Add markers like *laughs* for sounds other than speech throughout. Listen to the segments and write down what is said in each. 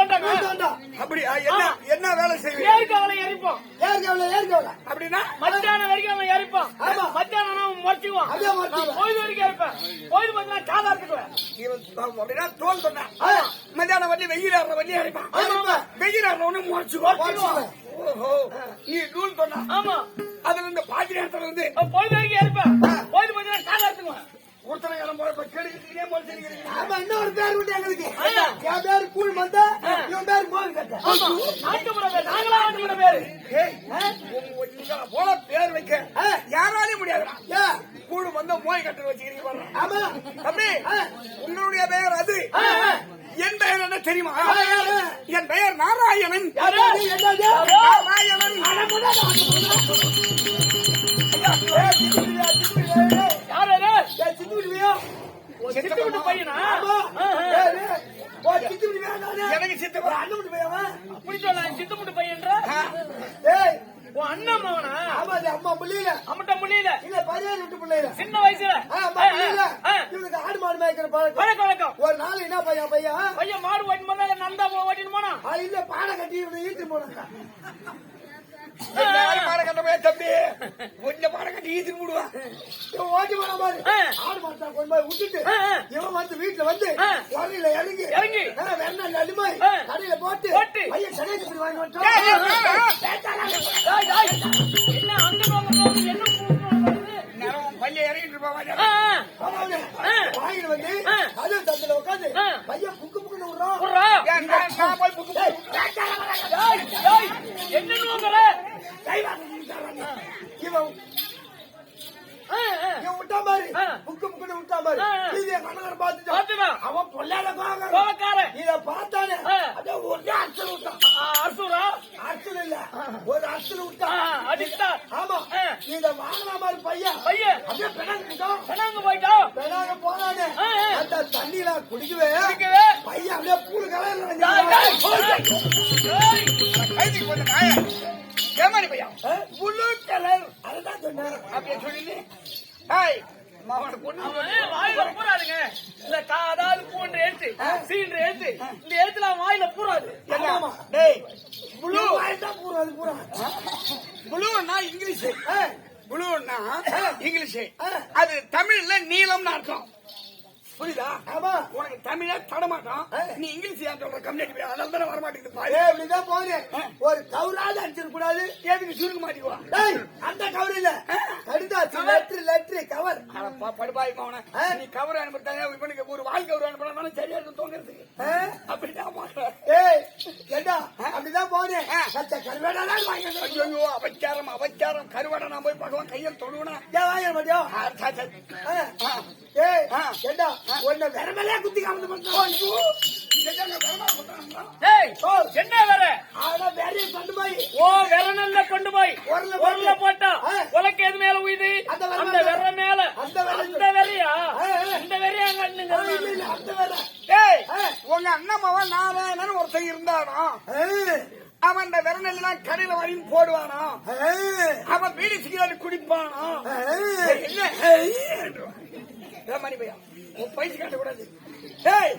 அப்படியா என்ன என்ன வேலை செய்வீங்க? அவளை எரிப்போம் ஏற்கவல, ஏற்கவல. அப்படின்னா? மத்தியானம் வரைக்கும் அவன் எரிப்பான் ஆமா. மத்தியானம் முறைச்சுக்குவான். பொழுது வரைக்கும் எரிப்பேன் பொழுது பார்த்தீங்கன்னா காதா இருக்குவேன் அப்படின்னா தோல் சொன்னா. மத்தியானம் வண்டி வெயில் ஆடுற வண்டி ஆமா. வெயில் ஆடுறவனு முறைச்சு முறைச்சுக்குவான். ஓஹோ. நீ தூள் சொன்னா. ஆமா. அதுல இந்த பாதி நேரத்துல இருந்து பொழுது வரைக்கும் எரிப்பேன் ஒருத்தனை இடம் போறப்ப கெடுக்கிறீங்க முறைச்சிருக்கிறீங்க ஆமா, இன்னொரு பேர் உண்டு எங்களுக்கு. என் பேரு கூழ் மந்தா, இவன் பேரு மோகன் கட்டை. ஆமா நாட்டுப்புற பேர் நாங்களா நாட்டுப்புற பேரு போல பேர் வைக்க. யாராலையும் முடியாதுடா? கூடு வந்து மோய் கட்டு வச்சுக்கிறீங்க. ஆமா. தம்பி உங்களுடைய பெயர் அது. என் பெயர் என்ன தெரியுமா? என் பெயர் நாராயணன்? நாராயணன் சித்துக்குடியா. சித்து விட்டு பையனா. எனக்கு சித்தப்பா. அண்ணன் வீட்டு பையன். அப்படி சொல்ல சித்து முட்டு பையன்ற ஏய், உன் அண்ணன் மகனா ஆமா, அது அம்மா புள்ளையில. அம்மட்ட முடியல இல்ல, பரியார் வீட்டு புள்ளையில. சின்ன வயசுல. புள்ளையில. இவனுக்கு ஆடு மாடு மேய்க்கிற பழக்கம். வணக்கம் ஒரு நாள் என்ன பையன் பையன்? பையன் மாடு ஓட்டின்னு போனா நந்தா ஓட்டின்னு போனா? இல்ல பானை கட்டி இவனை ஈட்டு போனாங்க எல்லாரும் பாடம் கட்ட போய் தம்பி கொஞ்சம் பாடம் கட்டி விடுவான் இவன் ஓட்டி போன மாதிரி. ஆடு மாட்டா கொண்டு போய் விட்டுட்டு. இவன் வந்து வீட்டுல வந்து. குறையில இறங்கி இறங்கி. வெண்ணெய் ஆ. கடையில போட்டு சனைக்கு இப்படி வாங்கி. என்ன அங்க போங்க வாங்கிட்டு வந்து. அது தத்துல உட்காந்து. பையன் புக்கு புக்குன்னு விடுறான். நின்னுட்டான். இவன் விட்டா மாதிரி விட்டா ஆ. இது என் கணவர் பார்த்துட்டான். அவன் பொல்லாத கோவக்காரன். இத பார்த்தானே. அப்படியே ஒரே அடிச்சல் விட்டான் அரசுரா? இல்ல ஒரு அடிச்சல் ஆ, விட்டான் அடிச்சுட்டா. ஆமா. இத வாங்கின மாதிரி பையன் பையன் அப்படியே பிணங்கிட்டோம் பெணாங்க போயிட்டோம். பிணங்க போனானே. அந்த தண்ணியில குடிக்கவே. பையன் அப்படியே பூரு கலையில ஏமாடி பையன் புழு கலர் அதுதான் சொன்னேன் அப்படியே சொல்லி ஹாய் வாயில பூராதுங்க. இந்த கா- அதாவது பூன்ற எழுத்து, சீன்ற எழுத்து, இந்த எழுத்துல வாயில பூராது. டேய் புழு. வாய்தான் பூரா புளுன்னா இங்கிலீஷ். புளுன்னா இங்கிலீஷ். அது தமிழ்ல நீளம்னு அர்த்தம். புரியுதா? உனக்கு தமிழே தடமாட்டோம். நீ இங்கிலீஷ் ஏன் சொல்ற? கம்யூனிட்டி அதனால தானே வரமாட்டேங்குது பாரு. இப்படிதான் போனேன் ஒரு கவுராது அடிச்சிருக்க கூடாது எதுக்கு சுருக்க மாட்டேங்குவா அந்த கவர் இல்ல. கடிதாச்சு லெட்ரு லெட்ரு கவர் படுபாய். நீ கவர் அனுப்பிட்டாங்க இவனுக்கு ஒரு வாழ் கவர் அனுப்பினா சரியா இருக்கும் தோங்கிறதுக்கு? அப்படிதான் ஏய் ஏண்டா? அப்படிதான் போனேன். வாங்கி வந்து- ஐயோ அவச்சாரம் அவச்சாரம் கருவாடை நான் போய் பகவான் கையில் தொழுவனா? ஏன் வாங்கிட மாட்டியோ. ஏய். ஏண்டா? உன்னை விரமலையா குத்தி காமிச்சு ஏய், என்ன வேற? ஆனா வேறைய கொண்டு போய் ஓ விரநெல்ல கொண்டு போய் உரல்ல போட்டு. உரல்ல போட்டா ஆ. உலக்கு எது மேல உயுது அந்த விரல் அந்த மேல. விர மேல அந்த விரல். அந்த வெறியா ஆ, ஆ. இந்த வெறியா அங்க ஆ, இல்ல, அண்ணுங்க இல்ல, அந்த வேலை ஏய் ஆ. உங்க அண்ணன் நாராயணன் ஒருத்தன் இருந்தானோ ஆ. அவன் இந்த விரநெல்லாம் கடையில வாங்கி போடுவானோ ஆ. அவன் பீடி சிகரெட் குடிப்பானோ ஆ. ஏய், என்ன ஏய், மணி பையா? உன் பைசு காட்டக்கூடாது ஏய்.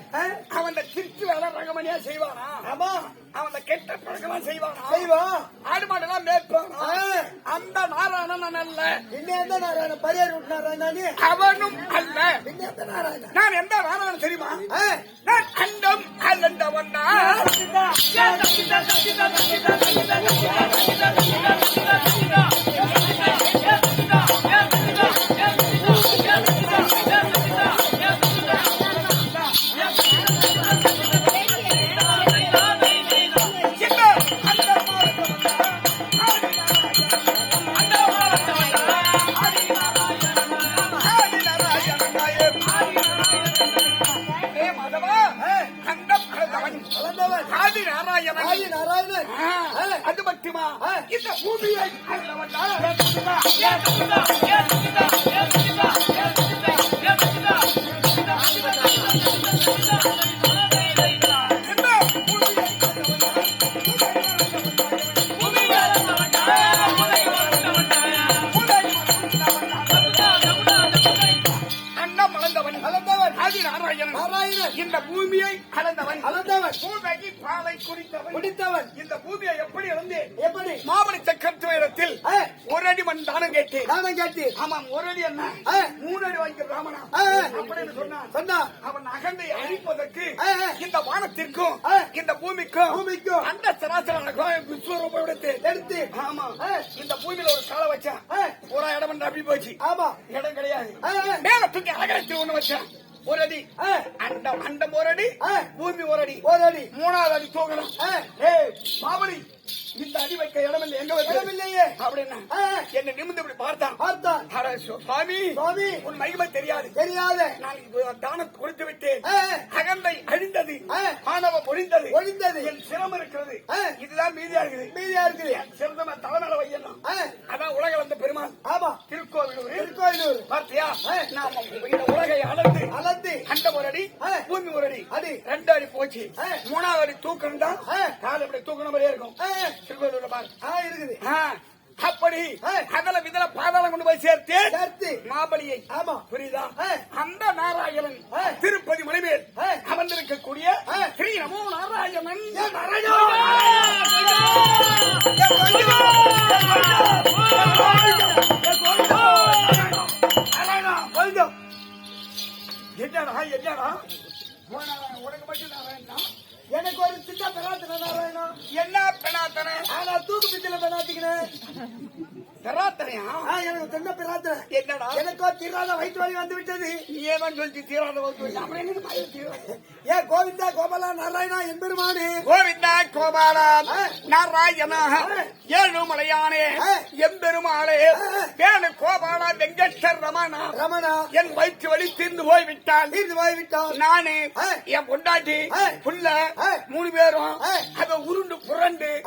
அவன் திருட்டு வேலை ரகமணியா செய்வானா? ஆமா. அவன் கெட்ட பழக்கெல்லாம் செய்வானா? செய்வோம் ஆடு மாடெல்லாம் ஆ. அந்த நாராயணன் அல்ல. இன்னும் எந்த நாராயணன்? பரியார் நானு அவனும் அல்ல. இன்னும் எந்த நாராயணன்? நான் எந்த நாராயணன் தெரியுமா. நான் அண்டம் அல்லண்டவன் வளர்ந்தவன் Thank you. ராமனா. அப்படின்னு சொன்னான். சொன்னா. அவன் அகந்தை அழிப்பதற்கு. இந்த வானத்திற்கும். இந்த பூமிக்கும் பூமிக்கும். அந்த சராசர விஸ்வரூபம் எடுத்து ஆமா. இந்த பூமியில ஒரு காலை வச்சான். பூரா இடம் அப்படி போச்சு. ஆமா. இடம் கிடையாது. மேல தூக்கி அகலத்தில் ஒண்ணு வச்சான். ஒரு அடி. அண்டம் அண்டம் ஒரு அடி. பூமி ஒரு அடி. ஒரு அடி. மூணாவது அடி தூக்கணும். ஆ. இந்த அடி வைக்க இடம் இல்லை எங்க வைக்க? இடமில்லையே. அப்படின்னா ஆ, என்ன நிமிந்து இப்படி பார்த்தான். பார்த்தான். சுவாமி சுவாமி. உன் மகிமை தெரியாது. தெரியாத. நான் தானம் கொடுத்து விட்டேன். அகந்தை அழிந்தது. மாணவ ஒழிந்தது. ஒழிந்தது. என் சிரம் இருக்கிறது. இதுதான் மீதியா இருக்குது. மீதியா இருக்குது சிறந்த தலைமையில வையணும் அதான் உலக வந்த பெருமாள். ஆமா. திருக்கோவிலூர். திருக்கோயிலூர் பார்த்தியா. நாம இந்த உலகை அளந்து அளந்து அண்டம் ஒரு அடி. பூமி ஒரு அடி. அடி. ரெண்டு அடி போச்சு. மூணாவது அடி தூக்கணும் தான். கால் இப்படி தூக்கணும் மாதிரியே இருக்கும். திருக்கோவிலூர்ல பாரு ஆ, இருக்குது அப்படி ஆ. அகல விதல பாதாளம் கொண்டு போய் சேர்த்து சேர்த்து மாபலியை ஆமா புரியுதா. அந்த நாராயணன். திருப்பதி மலைமேல். அமர்ந்திருக்கக்கூடிய. ஸ்ரீ நமோ நாராயணன் என்னடா என்னடா உனக்கு மட்டும் எனக்கு ஒரு சின்ன பெறாத்தின நாராயணா என்ன பெணாத்தனை ஆனா தூக்கு பிச்சல பெறாத்திக்கிறேன் பெறாத்தனையா எனக்கு சின்ன பெறாத்தின என்னடா? எனக்கோ தீராத வயிற்று வலி வந்து விட்டது. நீ ஏதான் சொல்லி தீராத வந்து அப்புறம் என்ன மாதிரி தீராத? ஏ கோவிந்தா கோபாலா நாராயணா எம்பெருமானே. கோவிந்தா கோபாலா. நாராயணா. ஏழுமலையானே ஆ. வேணு கோபாலா வெங்கடேஸ்வர் ரமணா. ரமணா. என் வயிற்று வலி தீர்ந்து போய்விட்டால் தீர்ந்து போய்விட்டான் நானு. என் பொண்டாட்டி. புள்ள. மூணு பேரும். அத உருண்டு புரண்டு.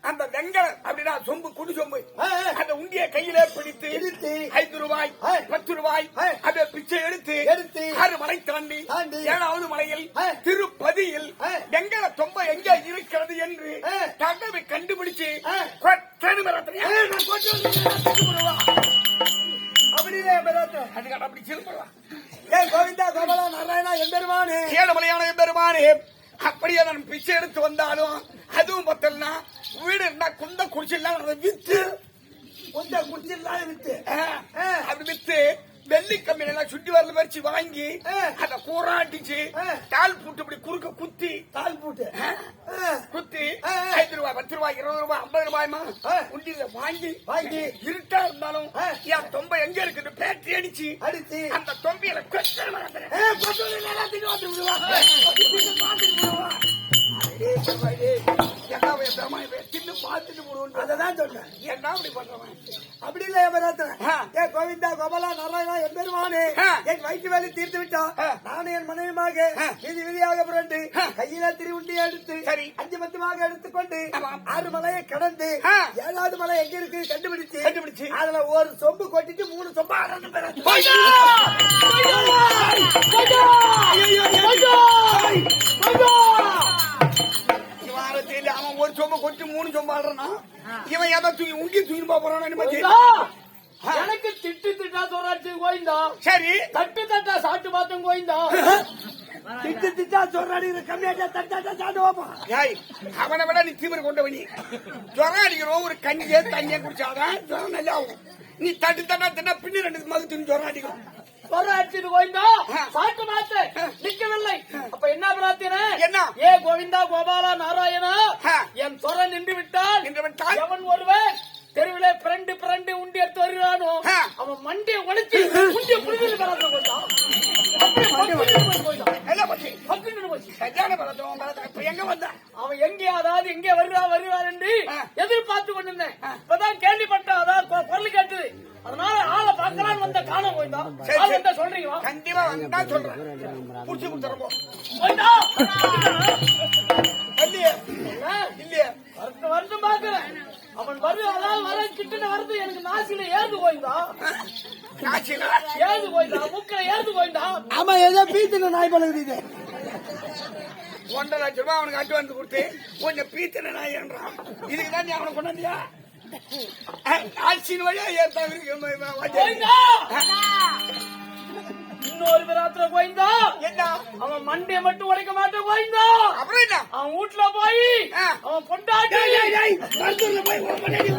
அந்த வெங்கல அப்படின்னா சொம்பு குடி சொம்பு. அந்த உண்டிய கையிலே பிடித்து பிடித்து. ஐந்து ரூபாய். பத்து ரூபாய். அப்படியே பிச்சை எடுத்து எடுத்து. ஆறு மலை தாண்டி. ஏழாவது மலையில். திருப்பதியில். வெங்கல தொம்ப எங்க இருக்கிறது என்று. தகவை கண்டுபிடிச்சு அப்படி திரும்புவா ஏ கோவிந்தா கோபாலா நாராயணா எம்பெருமானே ஏழுமலையான பெருமானே அப்படியே நான் பிச்சை எடுத்து வந்தாலும் அதுவும் பத்தலனா வீடு இருந்தா குந்த குடிச்சிடலாம் அதை வித்து. கொஞ்சம் குடிச்சிடலாம் வித்து. அப்படி வித்து. வெள்ளி கம்பியில எல்லாம் சுட்டி வரல வச்சு வாங்கி. அதை கூறாட்டிச்சு. கால் போட்டு இப்படி குறுக்க குத்தி. கால் போட்டு. குத்தி. ஐந்து ரூபாய் பத்து ரூபாய் இருபது ரூபாய் ஐம்பது ரூபாய்மா. உண்டியில வாங்கி வாங்கி. இருட்டா இருந்தாலும். என் தொம்பை எங்க இருக்குது பேட்டி அடிச்சு அடிச்சு. அந்த தொம்பியில கொச்சை வந்து எல்லாத்தையும் வந்து விடுவா சொன்னேன் என்ன அப்படி பண்றவன் அப்படி இல்ல ஆ. ஏ கோவிந்தா கோபாலா நாராயணா எம்பெருமானே ஆ. என் வயிற்று வேலை தீர்த்து விட்டான் ஆ. நானும் என் மனைவியுமாக ஆ. விதி விதியாக புரண்டு. கையில திருவுண்டியை எடுத்து சரி. அஞ்சு பத்துமாக எடுத்துக்கொண்டு. ஆறு மலையை கடந்து. ஏழாவது மலை எங்க இருக்கு கண்டுபிடிச்சு கண்டுபிடிச்சு. அதுல ஒரு சொம்பு கொட்டிட்டு மூணு சொம்பு அவன் ஒரு சொம்ப கொட்டி மூணு சொம்ப ஆடுறான் இவன் எதை தூக்கி உண்டி தூக்கி போறான்னு பத்தி எனக்கு திட்டு திட்டா சொல்றாச்சு கோயிந்தா சரி. தட்டு தட்டா சாப்பிட்டு பார்த்தோம் கோயிந்தா திட்டு திட்டா சொல்றாடி கம்மியாட்டா தட்டாட்டா சாட்டு வைப்பான் ஏய், அவனை விட நீ தீவிர கொண்டவனி ஜுரம் அடிக்கிறோம் ஒரு கஞ்சியே தண்ணியை குடிச்சாதான் ஜுரம் நல்லா ஆகும் நீ தட்டு தட்டா தின்னா பின்னி ரெண்டு மகு தின்னு ஜுரம் அடிக்கும். சொல்ற அடிச்சுட்டு கோயிந்தா. சாப்பிட்டு பார்த்து நிக்கவில்லை. அப்ப என்ன பிரார்த்தனை? என்ன? ஏ கோவிந்தா கோபாலா நாராயணா. என் சொர நின்று விட்டால் நின்று விட்டால்? எவன் ஒருவன் தெருவிலே பிரண்டு பிரண்டு உண்டி எடுத்து வருகிறானோ. அவன் மண்டியை உடைச்சு இப்ப எங்க வந்தா? அவன் எங்கே அதாவது எங்கே வருகிறார் வருகிறார் என்று. எதிர்பார்த்து கொண்டிருந்தேன். இப்பதான் கேள்விப்பட்டேன். அதான் குரல் கேட்டது. அதனால ஆளை பார்க்கலான்னு வந்த காண சரி, ஆள். வந்தா சொல்றீங்களா? கண்டிப்பா வந்தா சொல்றேன். புடிச்சு போய்தா இல்லையே? இல்லையே? வருஷம் வருஷம் பாக்குறேன் அவன் வரு அதாவது வர கிட்ட வருது. எனக்கு நாசில ஏறுது போய்தா காட்சியில ஏறுது போய்தா மூக்கில ஏறுது போய்தா ஆமா ஏதோ பீத்துன நாய் பழகுது இது. ஒன்றரை லட்சம் ரூபாய் அவனுக்கு அட்வான்ஸ் கொடுத்து கொஞ்சம் பீத்தன நான் ஏன்றான் இதுக்கு தான் நீ அவனை கொண்டாந்தியா? ஆட்சியின் வழியா போய்தா இன்னொரு பிராத்திர கோயந்தா. என்ன? அவன் மண்டைய மட்டும் உடைக்க மாட்டேன் கோயந்தா. அப்புறம் என்ன? அவன் வீட்டுல போய். அவன் பொண்டாட்டி. மருத்துவர்ல போய் பொண்டாட்டி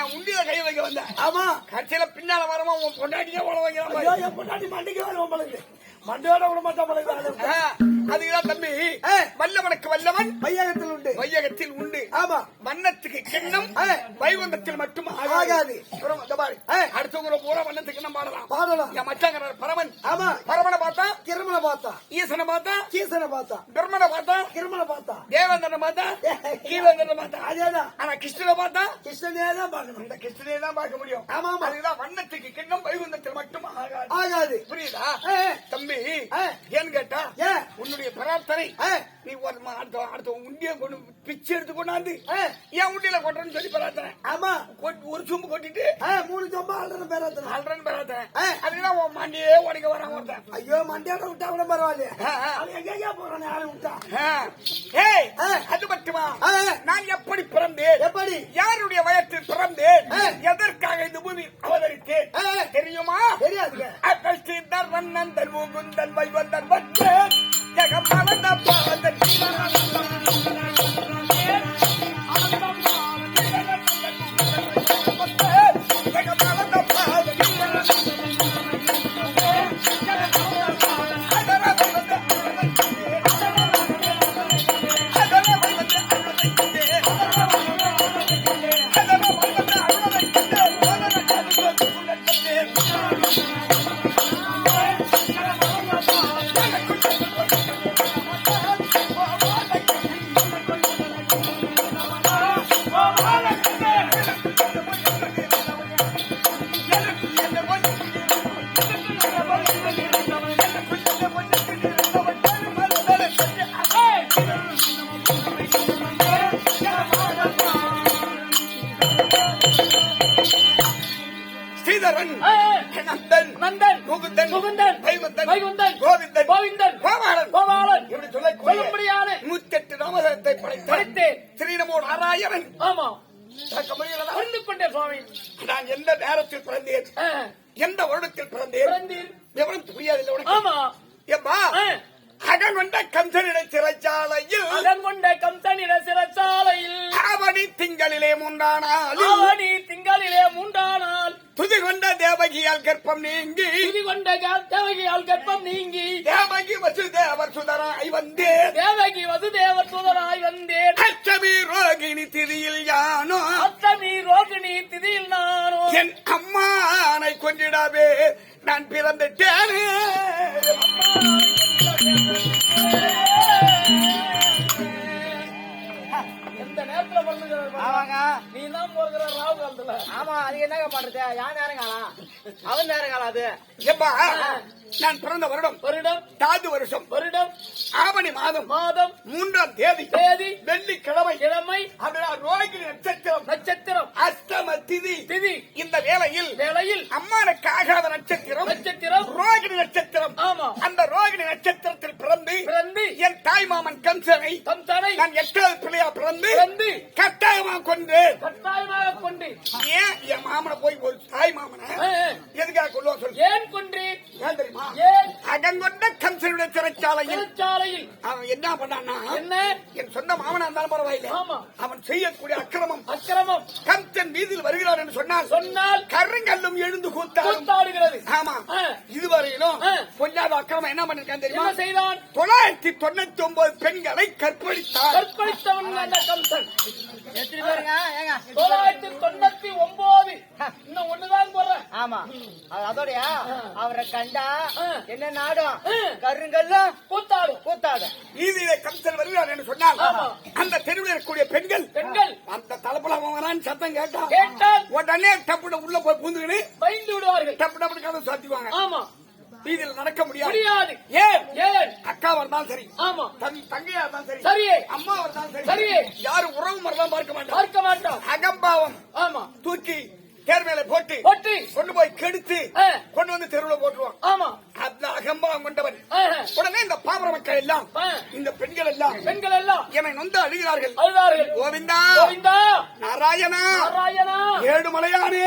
என் உண்டியில கை வைக்க வந்த? ஆமா. கடைசியில பின்னால வரமா உன் பொண்டாட்டியே உழ. ஐயோ என் பொண்டாட்டி மண்டிக்கு வரும் பழகுது மண்டையோட விட மாட்டா பழகுது ஆ, அதுக்குதான் தம்பி வல்லவனுக்கு வல்லவன் பையகத்தில் உண்டு. வையகத்தில் உண்டு. ஆமா. வண்ணத்துக்கு கிண்ணம் ஆ. வைகுந்தத்தில் மட்டும் ஆகாது. இந்த பாரு, வண்ணத்துக்கு கிண்ணம் பாடலாம். பாடலாம். என் மச்சாங்கிறார் பரமன். ஆமா. பரமனை பார்த்தா? கிருமனை பார்த்தா. ஈசனை பார்த்தா? கீசனை பார்த்தா. பிரம்மனை பார்த்தா? கிருமனை பார்த்தா. தேவேந்திரனை பார்த்தா? *laughs* கீழேந்திரனை பார்த்தா? அதேதான். ஆனா கிருஷ்ணனை பார்த்தா? கிருஷ்ணனே தான் இந்த கிருஷ்ணனை தான் பார்க்க முடியும் ஆமா, ஆமா. அதுதான் வண்ணத்துக்கு கிண்ணம் வைகுந்தத்தில் மட்டும் ஆகாது ஆகாது புரியுதா. தம்பி ஆ. ஏன்னு கேட்டா ஏன்? உன்னுடைய பிரார்த்தனை ஆ. நீ ஒரு ம- அடுத்த அடுத்த உண்டிய கொண்டு பிச்சை எடுத்து கொண்டாந்து. ஏன் உண்டியில கொட்டுறேன்னு சொல்லி பிரார்த்தனை ஆமா ஒரு சொம்பு கொட்டிட்டு மூணு சொம்பா ஆள்ற பேராத்தனா ஆல்றன்னு பிரார்த்தனை ஆ. அதுதான் உன் மாண்டியே உடைக்க வரான் ஒருத்தன் ஐயோ மண்டியாட விட்டா கூட. அவன் எங்கேயா போறானே யாரு விட்டா. ஏய். அது மட்டுமா. நான் எப்படி பிறந்தேன் எப்படி யாருடைய வயத்தில் பிறந்தேன். எதற்காக இந்த பூமி அவதரித்தேன். தெரியுமா தெரியாதுங்க அகஸ்தீந்தர் வண்ணந்தன் மூகுந்தன் வைவந்தன் வந்தேன் ஜெகமலந்த பாதன் ஜெகமலந்த நந்தன் நந்தன் முகுந்தன் முகுந்தன் வைகுந்தன் வைகுந்தன் கோவிந்தன் கோவிந்தன் கோபாலன் கோபாலன். இப்படி சொல்ல சொல்லும்படியான படைத்தேன். நாராயணன் ஆமா. கொண்டேன் சுவாமி. நான் எந்த நேரத்தில் பிறந்தேன்? எந்த வருடத்தில் பிறந்தேன்? விவரம் புரியாதில்லை உனக்கு. ஆமா. ஏம்பா ஆ, அகங்கொண்ட கம்சனிட சிறைச்சாலையில் அதன் கொண்ட கம்சனிட சிறைச்சாலையில் ஆவணி திங்களிலே மூன்றானால் ஆவணி துதி கொண்ட தேவகியால் கற்பம் நீங்கி. துதி கொண்ட தேவகியால் கற்பம் நீங்கி. தேவகி வசுதேவர் சுதராய் வந்தேன். தேவகி வசுதேவர் சுதராய் வந்தேன். அச்சமி ரோகிணி திதியில் யானோ. அஷ்டமி ரோகிணி திதியில் நானோ. என் அம்மானை கொண்டிடவே நான் பிறந்துட்டேனே. எந்த ஆமா அது என்னங்க பண்றது? யார் நேரம் காலம் அவன் நேரம் காலம் அது எப்பா நான் பிறந்த வருடம் வருடம். தாது வருஷம் வருடம். ஆவணி மாதம் மாதம். மூன்றாம் தேதி தேதி. வெள்ளிக்கிழமை. கிழமை ரோகிணி நட்சத்திரம். நட்சத்திரம். அஷ்டம திதி. திதி. இந்த வேளையில் வேளையில் அம்மானுக்கு ஆகாத நட்சத்திரம். நட்சத்திரம். ரோகிணி நட்சத்திரம். ஆமா. அந்த ரோகிணி நட்சத்திரத்தில் பிறந்து பிறந்து என் தாய் மாமன் கம்சனை தம் தனை நான் எட்டாவது பிள்ளையா பிறந்து பிறந்து கட்டாயமா கொண்டு கட்டாயமாக கொண்டு ஏன் என் மாமனை போய் ஒரு தாய் மாமனை. எதுக்காக கொள்ளுவா சொல்லு? ஏன் கொன்று? ஏன் தெரியுமா ஏன்? அகங்கொண்ட கம்சனுடைய சிறைச்சாலையில். சிறைச்சாலையில். அவன் என்ன பண்ணான்னா என்ன? என் சொந்த மாமனா இருந்தாலும் பரவாயில்லை. ஆமா. அவன் செய்யக்கூடிய அக்கிரமம். அக்கிரமம். கம்சன் வீதியில் வருகிறார் என்று சொன்னால் சொன்னால் கருங்கல்லும் எழுந்து கூத்தாடுகிறது. ஆமா. இதுவரையிலும். பொல்லாத அக்கிரமம் என்ன பண்ணிருக்கான் தெரியுமா? என்ன செய்தான்? தொள்ளாயிரத்தி தொண்ணூத்தி ஒன்பது பெண்களை கற்பழித்தார் கற்பழித்தவன் கம்சன். எத்தனை பேருங்க? ஏங்க. தொள்ளாயிரத்தி தொண்ணூத்தி ஒன்பது. இன்னும் ஒண்ணுதான் போடுறேன். ஆமா. அது அதோடயா? அவரை கண்டா. என்ன நாடும். கருங்கல்லும் கூத்தாடும் கூத்தாடு வீதியிலே கம்சன் வருகிறார் என்று சொன்னால். அந்த தெருவில் இருக்கக்கூடிய பெண்கள் பெண்கள். அந்த தலைப்புல வரான்னு சத்தம் கேட்டா கேட்டால் உடனே டப்புட உள்ள போய் பூந்துக்கின்னு பயந்து விடுவார்கள். டப்பு டப்பு கதை சாத்திடுவாங்க ஆமா. வீதியில் நடக்க முடியாது. முடியாது. ஏன்? ஏன்? அக்கா இருந்தாலும் சரி. ஆமா. தன் தங்கையா இருந்தாலும் சரி. சரியே அம்மா இருந்தாலும் சரி. சரியே. யாரும் உறவு மரலாம் பார்க்க மாட்டாங்க. பார்க்க மாட்டோம். அகம்பாவம். ஆமா. தூக்கி தேர் மேல போட்டு போட்டு. கொண்டு போய் கெடுத்து. கொண்டு வந்து தெருவுல போட்டுருவான். ஆமா. அந்த அகம்பாவம் கொண்டவன். உடனே இந்த பாமர மக்கள் எல்லாம். இந்த பெண்கள் எல்லாம் பெண்கள் எல்லாம் என்னை நொந்து அழுகிறார்கள். அழுதார்கள். கோவிந்தா கோவிந்தா. நாராயணா நாராயணா. ஏழுமலையானே.